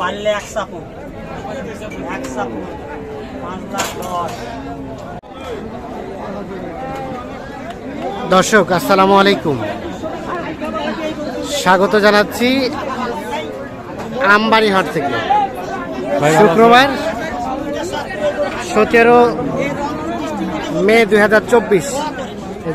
পারলে এক এক পাঁচ লাখ দশ। দর্শক আসসালামু আলাইকুম। স্বাগত জানাচ্ছি আমবাড়ি হাট থেকে। শুক্রবার সতেরো মে দুই হাজার চব্বিশ।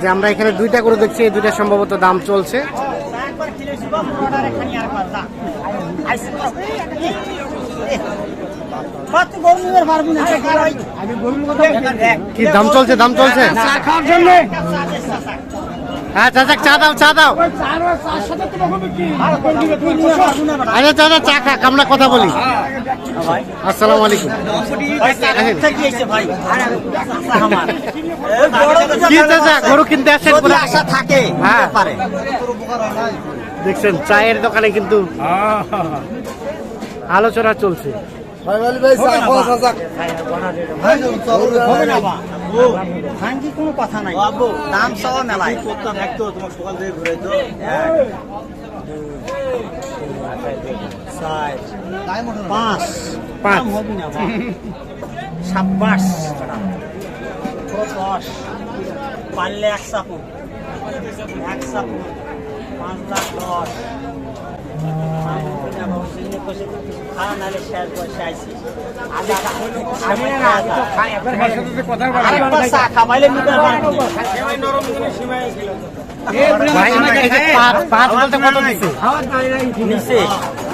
যে আমরা এখানে দুইটা করে দেখছি এই দুইটা সম্ভবত দাম চলছে। কি দাম চলছে দাম চলছে? খাওয়ার জন্য হ্যাঁ চাচা চা দাও চা দাও। আরে চাচা চা খাক আমরা কথা বলি। আসসালামু আলাইকুম। কি চাচা গরু কিনতে আসেন আশা থাকে হ্যাঁ। দেখছেন চায়ের দোকানে কিন্তু আলোচনা চলছে। ভাঙ্গি কোনো কথা নাই। দাম সহ মেলায়। চার, পাঁচ। পাঁচ। হবে না সাব্বাস পারলে এক সাপুন এক সাপুন পাঁচ লাখ দশ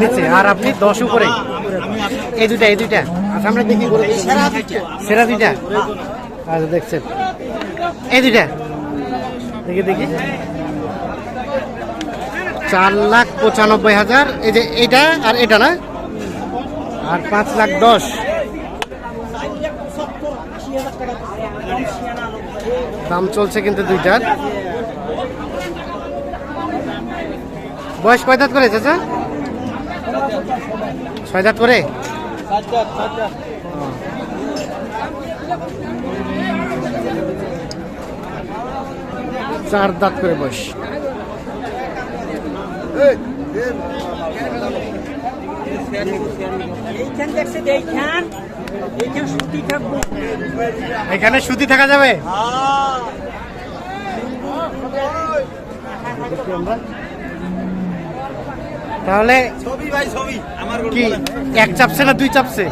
নিচে। আর আপনি দশ উপরে। এই দুইটা এই দুইটা। আচ্ছা আমরা দেখি গরু সেরা দুইটা। সেরা দুইটা। আচ্ছা দেখছেন। এই দুইটা। দেখি দেখি। চার লাখ পঁচানব্বই হাজার। এই যে এটা আর এটা না? আর পাঁচ লাখ দশ। দাম চলছে কিন্তু দুইটার। বয়স কয় করে চাচা? ছয় দাঁত করে? চার দাঁত করে বয়স এইখান দেখছে এইখান এইখান সুতি থাকব এখানে সুতি থাকা যাবে? তাহলে ছবি ভাই ছবি। আমার কি এক চাপছে না দুই চাপছে?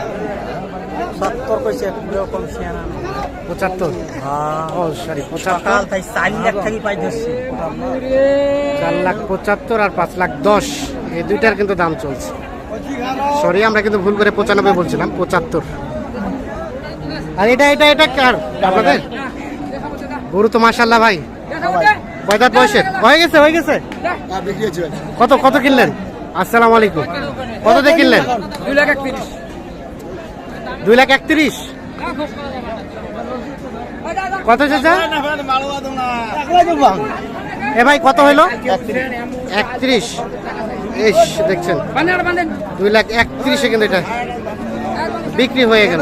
সত্তর কইছে এরকম সিয়ানা। পঁচাত্তর। ও সরি পঁচাত্তর। চার লাখ থাকি পাই ধরছি চার লাখ পঁচাত্তর আর পাঁচ লাখ দশ। এই দুইটার কিন্তু দাম চলছে। সরি আমরা কিন্তু ভুল করে পঁচানব্বই বলছিলাম পঁচাত্তর। আর এটা এটা এটা কার? আপনাদের? গরু তো মাসাল্লাহ ভাই। কয়দার বয়সের। হয়ে গেছে হয়ে গেছে। কত কত কিনলেন? আসসালামু আলাইকুম। কত দিয়ে কিনলেন? দুই লাখ একত্রিশ। দুই লাখ একত্রিশ। কত চাচা? এ ভাই, কত হইল? একত্রিশ। ইস, দেখছেন। দুই লাখ একত্রিশে কিন্তু এটা। বিক্রি হয়ে গেল।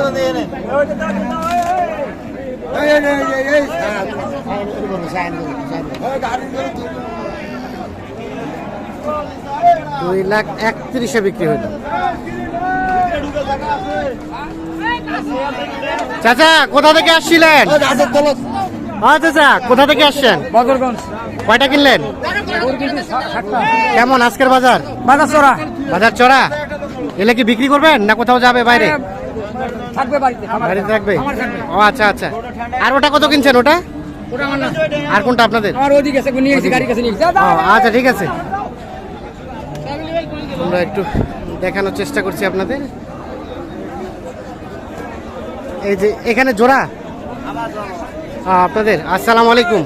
দুই লাখ একত্রিশে বিক্রি হইল। চাচা কোথা থেকে আসছিলেন? হ্যাঁ চাচা কোথা থেকে আসছেন? বদরগঞ্জ কয়টা কিনলেন? কেমন আজকের বাজার? বাজার চড়া। বাজার চড়া? এলে কি বিক্রি করবেন না কোথাও যাবে বাইরে? থাকবে বাড়িতে থাকবে। ও আচ্ছা আচ্ছা। আর ওটা কত কিনছেন ওটা? আর কোনটা আপনাদের? আচ্ছা ঠিক আছে। আমরা একটু দেখানোর চেষ্টা করছি আপনাদের। এই যে এখানে জোড়া? আপনাদের আসসালামু আলাইকুম।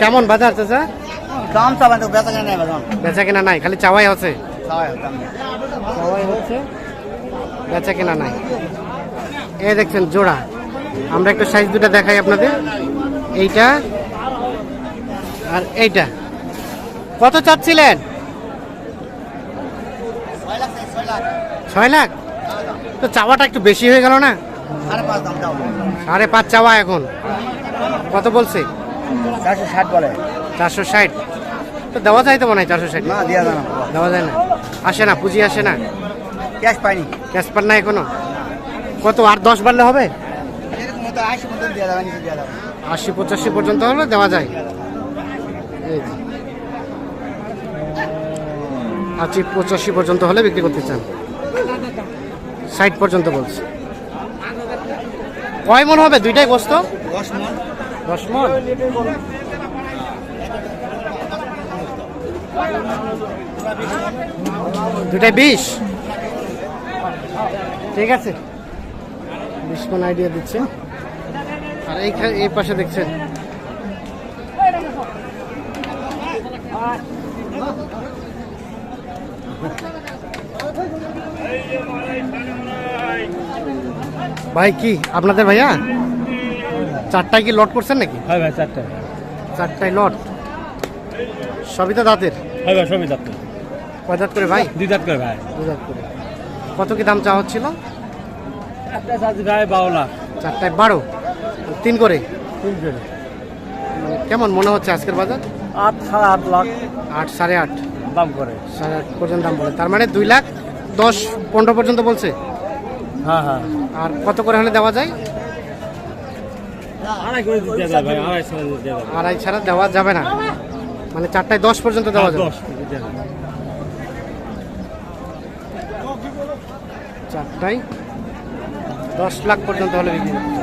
কেমন বাজার চাচা? দাম চাবেন তো বেচা কেনা নেই বেচা কেনা নাই খালি চাওয়াই আছে? চাওয়াই হচ্ছে বেচা কেনা নাই। এই দেখছেন জোড়া। আমরা একটু সাইজ দুটা দেখাই আপনাদের। এইটা আর এইটা। কত চাচ্ছিলেন? ছয় লাখ। তো চাওয়াটা একটু বেশি হয়ে গেল না? সাড়ে পাঁচ চাওয়া এখন। কত বলছে? চারশো ষাট বলে। চারশো ষাট। তো দেওয়া যায় তো মনে হয় চারশো ষাট? না দিয়া জানা দেওয়া যায় না। আসে না পুঁজি আসে না? ক্যাশ পাইনি। ক্যাশ পান না এখনও? কত আর দশ বাড়লে হবে? আশি দেওয়া দেওয়া পঁচাশি পর্যন্ত হলে দেওয়া যায়। আশি পঁচাশি পর্যন্ত হলে বিক্রি করতে চান। ষাট পর্যন্ত বলছে। কয় মন হবে? দুইটাই দশ মন। দশ মন? দুটাই বিশ? ঠিক আছে। বিশ মন আইডিয়া দিচ্ছে। আর এই এই পাশে দেখছেন। ভাই কি আপনাদের ভাইয়া? চারটায় কি লট করছেন নাকি? হয় ভাই চারটে চারটায় লট সবই তো দাঁতের? হয় ভাই সবই চারটে কয় দাঁত করে ভাই? দুই দাঁত করে ভাই। দু দাঁত করে। কত কি দাম চাওয়া হচ্ছিল? একটা চার্জ ভাই বারো লাখ। চারটায় বারো। তিন করে? তিন করে। কেমন মনে হচ্ছে আজকের বাজার? আট সাড়ে আট লাখ। আট সাড়ে আট। দাম করে। সাড়ে আট পর্যন্ত দাম বলে। তার মানে দুই লাখ দশ পনেরো পর্যন্ত বলছে? হ্যাঁ হ্যাঁ। আর কত করে হলে দেওয়া যায়? আড়াই ছাড়া দেওয়া যাবে না। মানে চারটায় দশ পর্যন্ত দেওয়া যাবে। দশ যাবে চারটায় দশ লাখ পর্যন্ত হলে বিক্রি করতে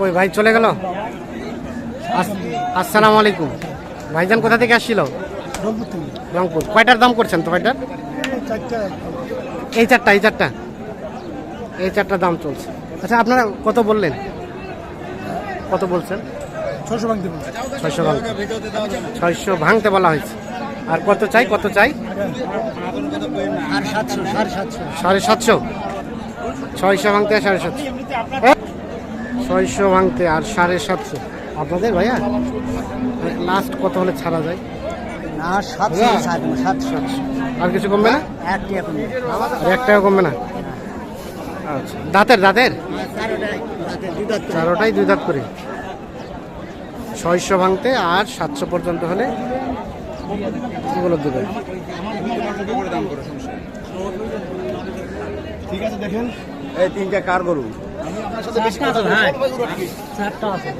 কই ভাই চলে গেল? আস- আসসালামু আলাইকুম। ভাইজান কোথা থেকে আসছিল? রংপুর। কয়টার দাম করছেন তো ভাইটার? এই চারটা এই চারটা। এই চারটা দাম চলছে। আচ্ছা আপনারা কত বললেন? কত বলছেন? ছয়শো ভাঙতে ছয়শো ভাঙতে। ছয়শো ভাঙতে বলা হয়েছে। আর কত চাই? কত চাই? সাড়ে সাতশো। সাড়ে সাতশো। ছয়শো ভাঙতে সাড়ে সাতশো? ছয়শো ভাঙতে আর সাড়ে সাতশো। আপনাদের ভাইয়া লাস্ট কত হলে ছাড়া যায়? আর সাতশো সাড়ে সাতশো। আর কিছু কমবে না? এক টাকা কমবে। না? আচ্ছা। দাঁতের দাঁতের? চারোটাই দুই দাঁত করে। ছয়শো ভাঙতে আর সাতশো পর্যন্ত হলে এগুলো দেবে এই তিনটা কার গরু? চারটা আছে।